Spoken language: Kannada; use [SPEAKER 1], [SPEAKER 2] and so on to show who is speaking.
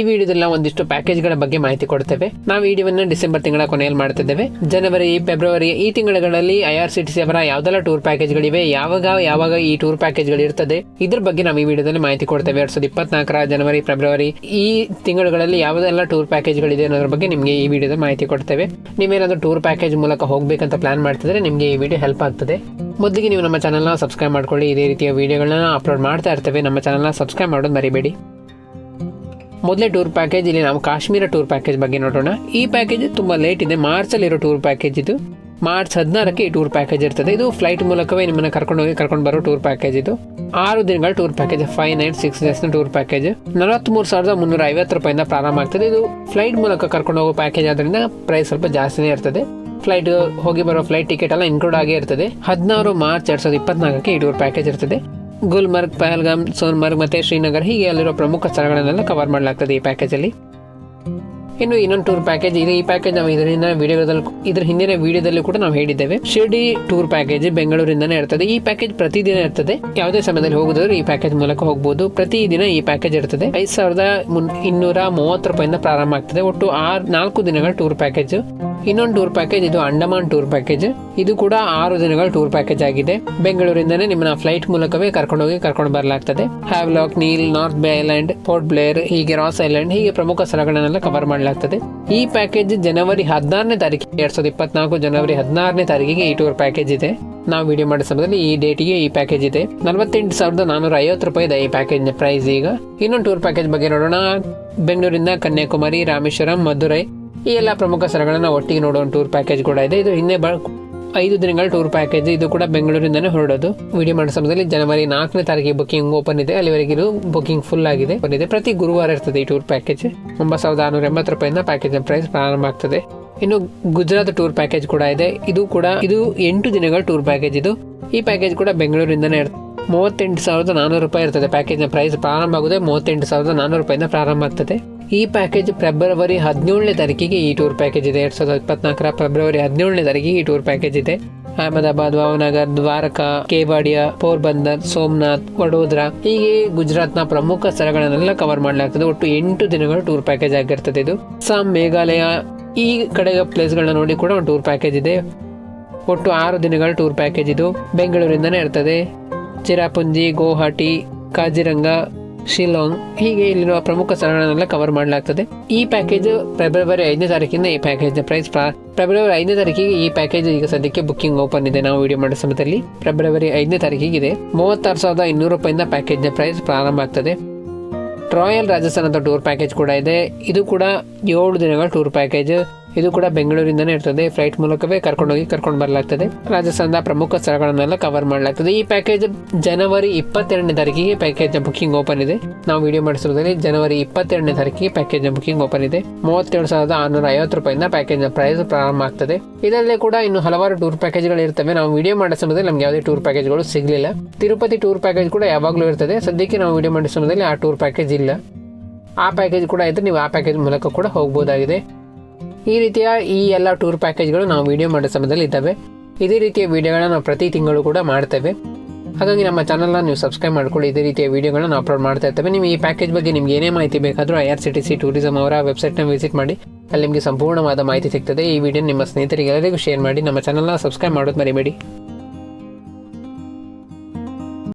[SPEAKER 1] ಈ ವಿಡಿಯೋದಲ್ಲಿ ಒಂದಿಷ್ಟು ಪ್ಯಾಕೇಜ್ಗಳ ಬಗ್ಗೆ ಮಾಹಿತಿ ಕೊಡ್ತೇವೆ. ನಾವು ವಿಡಿಯೋವನ್ನ ಡಿಸೆಂಬರ್ ತಿಂಗಳ ಕೊನೆಯಲ್ಲಿ ಮಾಡ್ತಿದ್ದೇವೆ. ಜನವರಿ, ಫೆಬ್ರವರಿ ಈ ತಿಂಗಳಲ್ಲಿ I R C T C ಅವರ ಯಾವ್ದೆಲ್ಲ ಟೂರ್ ಪ್ಯಾಕೇಜ್ಗಳಿವೆ, ಯಾವಾಗ ಯಾವಾಗ ಈ ಟೂರ್ ಪ್ಯಾಕೇಜ್ಗಳು ಇರ್ತದೆ, ಇದ್ರ ಬಗ್ಗೆ ನಾವು ಈ ವಿಡಿಯೋದಲ್ಲಿ ಮಾಹಿತಿ ಕೊಡ್ತೇವೆ. ಎರಡ್ ಸಾವಿರದ ಇಪ್ಪತ್ನಾಲ್ಕರ ಜನವರಿ, ಫೆಬ್ರವರಿ ಈ ತಿಂಗಳುಗಳಲ್ಲಿ ಯಾವುದೆಲ್ಲ ಟೂರ್ ಪ್ಯಾಕೇಜ್ಗಳಿದೆ ಅನ್ನೋದ್ರ ಬಗ್ಗೆ ನಿಮಗೆ ಈ ವಿಡಿಯೋದಲ್ಲಿ ಮಾಹಿತಿ ಕೊಡ್ತೇವೆ. ನೀವೇನಾದ್ರೂ ಟೂರ್ ಪ್ಯಾಕೇಜ್ ಮೂಲಕ ಹೋಗಬೇಕಂತ ಪ್ಲಾನ್ ಮಾಡ್ತಿದ್ರೆ ನಿಮಗೆ ಈ ವಿಡಿಯೋ ಹೆಲ್ಪ್ ಆಗ್ತದೆ. ಮೊದಲಿಗೆ ನೀವು ನಮ್ಮ ಚಾನಲ್ನ ಸಬ್ಸ್ಕ್ರೈಬ್ ಮಾಡ್ಕೊಳ್ಳಿ. ಇದೇ ರೀತಿಯ ವಿಡಿಯೋಗಳನ್ನ ಅಪ್ಲೋಡ್ ಮಾಡ್ತಾ ಇರ್ತೇವೆ. ನಮ್ಮ ಚಾನಲ್ನ ಸಬ್ಸ್ಕ್ರೈಬ್ ಮಾಡೋದು ಮರಿಬೇಡಿ. ಮೊದಲೇ ಟೂರ್ ಪ್ಯಾಕೇಜ್ ಇಲ್ಲಿ ನಾವು ಕಾಶ್ಮೀರ ಟೂರ್ ಪ್ಯಾಕೇಜ್ ಬಗ್ಗೆ ನೋಡೋಣ. ಈ ಪ್ಯಾಕೇಜ್ ತುಂಬಾ ಲೇಟ್ ಇದೆ. ಮಾರ್ಚ್ ಅಲ್ಲಿರೋ ಟೂರ್ ಪ್ಯಾಕೇಜ್ ಇದು. ಮಾರ್ಚ್ ಹದಿನಾರಕ್ಕೆ ಈ ಟೂರ್ ಪ್ಯಾಕೇಜ್ ಇರ್ತದೆ. ಇದು ಫ್ಲೈಟ್ ಮೂಲಕವೇ ನಿಮ್ಮನ್ನ ಕರ್ಕೊಂಡು ಹೋಗಿ ಕರ್ಕೊಂಡು ಬರೋ ಟೂರ್ ಪ್ಯಾಕೇಜ್ ಇದು. ಆರು ದಿನಗಳ tour package five night six days tour package ನಲವತ್ಮೂರು ಸಾವಿರದ ಮುನ್ನೂರ ಐವತ್ತು ರೂಪಾಯಿಂದ ಪ್ರಾರಂಭ ಆಗ್ತದೆ. ಇದು ಫ್ಲೈಟ್ ಮೂಲಕ ಕರ್ಕೊಂಡು ಹೋಗೋ ಪ್ಯಾಕೇಜ್ ಆದ್ರಿಂದ ಪ್ರೈಸ್ ಸ್ವಲ್ಪ ಜಾಸ್ತಿನೇ ಇರ್ತದೆ. ಫ್ಲೈಟ್ ಹೋಗಿ ಬರೋ ಫ್ಲೈಟ್ ಟಿಕೆಟ್ ಎಲ್ಲ ಇನ್ಕ್ಲೂಡ್ ಆಗೇ ಇರ್ತದೆ. ಹದಿನಾರು ಮಾರ್ಚ್ ಎರಡ್ ಸಾವಿರದ ಇಪ್ಪತ್ನಾಲ್ಕಕ್ಕೆ ಈ ಟೂರ್ ಪ್ಯಾಕೇಜ್ ಇರ್ತದೆ. ಗುಲ್ಮರ್ಗ್ ಪಹಲ್ಗಾಮ್ ಸೋನ್ಮರ್ಗ್ ಮತ್ತು ಶ್ರೀನಗರ್ ಹೀಗೆ ಅಲ್ಲಿರೋ ಪ್ರಮುಖ ಸ್ಥಳಗಳನ್ನೆಲ್ಲ ಕವರ್ ಮಾಡಲಾಗ್ತದೆ ಈ ಪ್ಯಾಕೇಜ್ ಅಲ್ಲಿ. ಇನ್ನು ಇನ್ನೊಂದು ಟೂರ್ ಪ್ಯಾಕೇಜ್ ಇದೆ. ಈ ಪ್ಯಾಕೇಜ್ ನಾವು ಇದರಿಂದ ವಿಡಿಯೋದಲ್ಲಿ ಇದ್ರ ಹಿಂದಿನ ವಿಡಿಯೋದಲ್ಲಿ ಕೂಡ ನಾವು ಹೇಳಿದ್ದೇವೆ. ಶಿರ್ಡಿ ಟೂರ್ ಪ್ಯಾಕೇಜ್ ಬೆಂಗಳೂರಿಂದನೇ ಇರ್ತದೆ. ಈ ಪ್ಯಾಕೇಜ್ ಪ್ರತಿದಿನ ಇರ್ತದೆ. ಯಾವುದೇ ಸಮಯದಲ್ಲಿ ಹೋಗುದಾದ್ರೆ ಈ ಪ್ಯಾಕೇಜ್ ಮೂಲಕ ಹೋಗಬಹುದು ಪ್ರತಿದಿನ ಈ ಪ್ಯಾಕೇಜ್ ಇರ್ತದೆ. ಐದು ಸಾವಿರದ ಇನ್ನೂರ ಮೂವತ್ತು ರೂಪಾಯಿಂದ ಪ್ರಾರಂಭ ಆಗ್ತದೆ. ಒಟ್ಟು ಆರ್ ನಾಲ್ಕು ದಿನಗಳ ಟೂರ್ ಪ್ಯಾಕೇಜ್ ಇನ್ನೊಂದು ಟೂರ್ ಪ್ಯಾಕೇಜ್ ಇದು ಅಂಡಮಾನ್ ಟೂರ್ ಪ್ಯಾಕೇಜ್ ಇದು ಕೂಡ ಆರು ದಿನಗಳ ಟೂರ್ ಪ್ಯಾಕೇಜ್ ಆಗಿದೆ. ಬೆಂಗಳೂರಿಂದನೇ ನಿಮ್ಮನ್ನ ಫ್ಲೈಟ್ ಮೂಲಕವೇ ಕರ್ಕೊಂಡು ಹೋಗಿ ಕರ್ಕೊಂಡು ಬರಲಾಗ್ತದೆ. Havelock Neil North Bay Island Port Blair ಹೀಗೆ ರಾಸ್ ಐಲ್ಯಾಂಡ್ ಹೀಗೆ ಪ್ರಮುಖ ಸ್ಥಳಗಳನ್ನೆಲ್ಲ ಕವರ್ ಮಾಡಲಾಗ್ತದೆ. ಈ ಪ್ಯಾಕೇಜ್ ಜನವರಿ ಹದಿನಾರನೇ ತಾರೀಕು ಎರಡ್ ಸಾವಿರದ ಇಪ್ಪತ್ನಾಲ್ಕು ಜನವರಿ ಹದಿನಾರನೇ ತಾರೀಕಿಗೆ ಈ ಟೂರ್ ಪ್ಯಾಕೇಜ್ ಇದೆ. ನಾವು ವಿಡಿಯೋ ಮಾಡೋ ಸಮಯದಲ್ಲಿ ಈ ಡೇಟಿಗೆ ಈ ಪ್ಯಾಕೇಜ್ ಇದೆ. ನಲವತ್ತೆಂಟು ಸಾವಿರದ ನಾನೂರ ಐವತ್ತು ರೂಪಾಯಿ ಇದೆ ಈ ಪ್ಯಾಕೇಜ್ ಪ್ರೈಸ್ ಈಗ. ಇನ್ನೊಂದು ಟೂರ್ ಪ್ಯಾಕೇಜ್ ಬಗ್ಗೆ ನೋಡೋಣ. ಬೆಂಗಳೂರಿಂದ ಕನ್ಯಾಕುಮಾರಿ, ರಾಮೇಶ್ವರಂ, ಮಧುರೈ, ಈ ಎಲ್ಲ ಪ್ರಮುಖ ಸ್ಥಳಗಳನ್ನ ಒಟ್ಟಿಗೆ ನೋಡುವ ಟೂರ್ ಪ್ಯಾಕೇಜ್ ಕೂಡ ಇದೆ. ಇದು ಹಿಂದೆ ಐದು ದಿನಗಳ ಟೂರ್ ಪ್ಯಾಕೇಜ್ ಇದು ಕೂಡ ಬೆಂಗಳೂರಿಂದನೇ ಹೊರಡೋದು. ವಿಡಿಯೋ ಮಾಡೋ ಸಮಯದಲ್ಲಿ ಜನವರಿ ನಾಲ್ಕನೇ ತಾರೀಕಿಗೆ ಬುಕಿಂಗ್ ಓಪನ್ ಇದೆ. ಅಲ್ಲಿವರೆಗೆ ಇದು ಬುಕಿಂಗ್ ಫುಲ್ ಆಗಿದೆ. ಬಂದಿದೆ ಪ್ರತಿ ಗುರುವಾರ ಇರ್ತದೆ ಈ ಟೂರ್ ಪ್ಯಾಕೇಜ್ ಒಂಬತ್ತು ಸಾವಿರದ ಆರುನೂರ ಎಂಬತ್ತು ರೂಪಾಯಿಂದ ಪ್ಯಾಕೇಜ್ ಪ್ರೈಸ್ ಪ್ರಾರಂಭ ಆಗ್ತದೆ. ಇನ್ನು ಗುಜರಾತ್ ಟೂರ್ ಪ್ಯಾಕೇಜ್ ಕೂಡ ಇದೆ. ಇದು ಕೂಡ, ಇದು ಎಂಟು ದಿನಗಳ ಟೂರ್ ಪ್ಯಾಕೇಜ್ ಇದು. ಈ ಪ್ಯಾಕೇಜ್ ಕೂಡ ಬೆಂಗಳೂರಿಂದನೇ ಇರ್ತದೆ ಮೂವತ್ತೆಂಟು ಸಾವಿರದ ನಾನೂರು ರೂಪಾಯಿ ಇರ್ತದೆ. ಪ್ಯಾಕೇಜ್ನ ಪ್ರೈಸ್ ಪ್ರಾರಂಭ ಆಗುದೇ ಮೂವತ್ತೆಂಟು ಸಾವಿರದ ನಾನೂರು ರೂಪಾಯಿಂದ ಪ್ರಾರಂಭ ಆಗ್ತದೆ. ಈ ಪ್ಯಾಕೇಜ್ ಫೆಬ್ರವರಿ ಹದಿನೇಳನೇ ತಾರೀಕಿಗೆ ಈ ಟೂರ್ ಪ್ಯಾಕೇಜ್ ಇದೆ. ಎರಡ್ ಸಾವಿರದ ಇಪ್ಪತ್ನಾಲ್ಕರ ಫೆಬ್ರವರಿ ಹದಿನೇಳನೇ ತಾರೀಕಿಗೆ ಈ ಟೂರ್ ಪ್ಯಾಕೇಜ್ ಇದೆ. ಅಹಮದಾಬಾದ್, ಭಾವನಗರ್, ದ್ವಾರಕಾ, ಕೇವಾಡಿಯಾ, ಪೋರ್ಬಂದರ್, ಸೋಮನಾಥ್, ವಡೋದರಾ ಹೀಗೆ ಗುಜರಾತ್ನ ಪ್ರಮುಖ ಸ್ಥಳಗಳನ್ನೆಲ್ಲ ಕವರ್ ಮಾಡಲಾಗ್ತದೆ. ಒಟ್ಟು ಎಂಟು ದಿನಗಳ ಟೂರ್ ಪ್ಯಾಕೇಜ್ ಆಗಿರ್ತದೆ ಇದು. ಅಸ್ಸಾಂ, ಮೇಘಾಲಯ ಈ ಕಡೆ ಪ್ಲೇಸ್ಗಳನ್ನ ನೋಡಿ ಕೂಡ ಒಂದು ಟೂರ್ ಪ್ಯಾಕೇಜ್ ಇದೆ. ಒಟ್ಟು ಆರು ದಿನಗಳ ಟೂರ್ ಪ್ಯಾಕೇಜ್ ಇದು. ಬೆಂಗಳೂರಿಂದನೇ ಇರ್ತದೆ. ಚಿರಾಪುಂಜಿ ಗುವಾಹಟಿ ಕಾಜಿರಂಗ ಶಿಲಾಂಗ್ ಹೀಗೆ ಇಲ್ಲಿರುವ ಪ್ರಮುಖ ಸ್ಥಳಗಳನ್ನೆಲ್ಲ ಕವರ್ ಮಾಡಲಾಗ್ತದೆ. ಈ ಪ್ಯಾಕೇಜ್ ಫೆಬ್ರವರಿ ಐದನೇ ತಾರೀಕಿಂದ ಈ ಪ್ಯಾಕೇಜ್ ಪ್ರೈಸ್ ಫೆಬ್ರವರಿ ಐದನೇ ತಾರೀಕಿಗೆ ಈ ಪ್ಯಾಕೇಜ್ ಈಗ ಸದ್ಯಕ್ಕೆ ಬುಕಿಂಗ್ ಓಪನ್ ಇದೆ. ನಾವು ವಿಡಿಯೋ ಮಾಡೋ ಸಮಯದಲ್ಲಿ ಫೆಬ್ರವರಿ ಐದನೇ ತಾರೀಕಿಗೆ ಇದೆ ಮೂವತ್ತಾರು ಸಾವಿರದ ಇನ್ನೂರು ರೂಪಾಯಿಂದ ಪ್ಯಾಕೇಜ್ನ ಪ್ರೈಸ್ ಪ್ರಾರಂಭ ಆಗ್ತದೆ. ರಾಯಲ್ ರಾಜಸ್ಥಾನದ ಟೂರ್ ಪ್ಯಾಕೇಜ್ ಕೂಡ ಇದೆ. ಇದು ಕೂಡ ಏಳು ದಿನಗಳ ಟೂರ್ ಪ್ಯಾಕೇಜ್ ಇದು ಕೂಡ ಬೆಂಗಳೂರಿಂದನೇ ಇರ್ತದೆ. ಫ್ಲೈಟ್ ಮೂಲಕವೇ ಕರ್ಕೊಂಡೋಗಿ ಕರ್ಕೊಂಡು ಬರಲಾಗ್ತದೆ. ರಾಜಸ್ಥಾನದ ಪ್ರಮುಖ ಸ್ಥಳಗಳನ್ನೆಲ್ಲ ಕವರ್ ಮಾಡಲಾಗ್ತದೆ. ಈ ಪ್ಯಾಕೇಜ್ ಜನವರಿ ಇಪ್ಪತ್ತೆರಡನೇ ತಾರೀಕಿಗೆ ಪ್ಯಾಕೇಜ್ ಬುಕಿಂಗ್ ಓಪನ್ ಇದೆ. ನಾವು ವಿಡಿಯೋ ಮಾಡಿಸೋದ್ರಲ್ಲಿ ಜನವರಿ ಇಪ್ಪತ್ತೆರಡನೇ ತಾರೀಕಿಗೆ ಪ್ಯಾಕೇಜ್ ಬುಕಿಂಗ್ ಓಪನ್ ಇದೆ. ಮೂವತ್ತೇಳು ಸಾವಿರದ ಆರುನೂರ ಐವತ್ತು ರೂಪಾಯಿಂದ ಪ್ಯಾಕೇಜ್ ಪ್ರೈಸ್ ಪ್ರಾರಂಭ ಆಗ್ತದೆ. ಇದರಲ್ಲಿ ಕೂಡ ಇನ್ನು ಹಲವಾರು ಟೂರ್ ಪ್ಯಾಕೇಜ್ಗಳು ಇರ್ತವೆ. ನಾವು ವಿಡಿಯೋ ಮಾಡೋ ಸಮಯದಲ್ಲಿ ನಮ್ಗೆ ಯಾವುದೇ ಟೂರ್ ಪ್ಯಾಕೇಜ್ಗಳು ಸಿಗಲಿಲ್ಲ. ತಿರುಪತಿ ಟೂರ್ ಪ್ಯಾಕೇಜ್ ಕೂಡ ಯಾವಾಗಲೂ ಇರ್ತದೆ. ಸದ್ಯಕ್ಕೆ ನಾವು ವಿಡಿಯೋ ಮಾಡೋ ಸಮಯದಲ್ಲಿ ಆ ಟೂರ್ ಪ್ಯಾಕೇಜ್ ಇಲ್ಲ. ಆ ಪ್ಯಾಕೇಜ್ ಕೂಡ ಇದ್ದರೆ ನೀವು ಆ ಪ್ಯಾಕೇಜ್ ಮೂಲಕ ಕೂಡ ಹೋಗ್ಬೋದಾಗಿದೆ. ಈ ರೀತಿಯ ಈ ಎಲ್ಲ ಟೂರ್ ಪ್ಯಾಕೇಜ್ಗಳು ನಾವು ವಿಡಿಯೋ ಮಾಡೋ ಸಮಯದಲ್ಲಿ ಇದ್ದಾವೆ. ಇದೇ ರೀತಿಯ ವಿಡಿಯೋಗಳನ್ನ ನಾವು ಪ್ರತಿ ತಿಂಗಳು ಕೂಡ ಮಾಡ್ತೇವೆ. ಹಾಗಾಗಿ ನಮ್ಮ ಚಾನಲ್ನ ನೀವು ಸಬ್ಸ್ಕ್ರೈಬ್ ಮಾಡ್ಕೊಳ್ಳಿ. ಇದೇ ರೀತಿಯ ವಿಡಿಯೋಗಳನ್ನ ನಾವು ಅಪ್ಲೋಡ್ ಮಾಡ್ತಾ ಇರ್ತೇವೆ. ನೀವು ಈ ಪ್ಯಾಕೇಜ್ ಬಗ್ಗೆ ನಿಮ್ಗೆ ಏನೇ ಮಾಹಿತಿ ಬೇಕಾದರೂ I R C T C tourism ಅವರ ವೆಬ್ಸೈಟ್ನ ವಿಸಿಟ್ ಮಾಡಿ. ಅಲ್ಲಿ ನಿಮಗೆ ಸಂಪೂರ್ಣವಾದ ಮಾಹಿತಿ ಸಿಗ್ತದೆ. ಈ ವಿಡಿಯೋ ನಿಮ್ಮ ಸ್ನೇಹಿತರಿಗೆಲ್ಲರಿಗೂ ಶೇರ್ ಮಾಡಿ. ನಮ್ಮ ಚಾನಲ್ನ ಸಬ್ಸ್ಕ್ರೈಬ್ ಮಾಡೋದು ಮರಿಬೇಡಿ.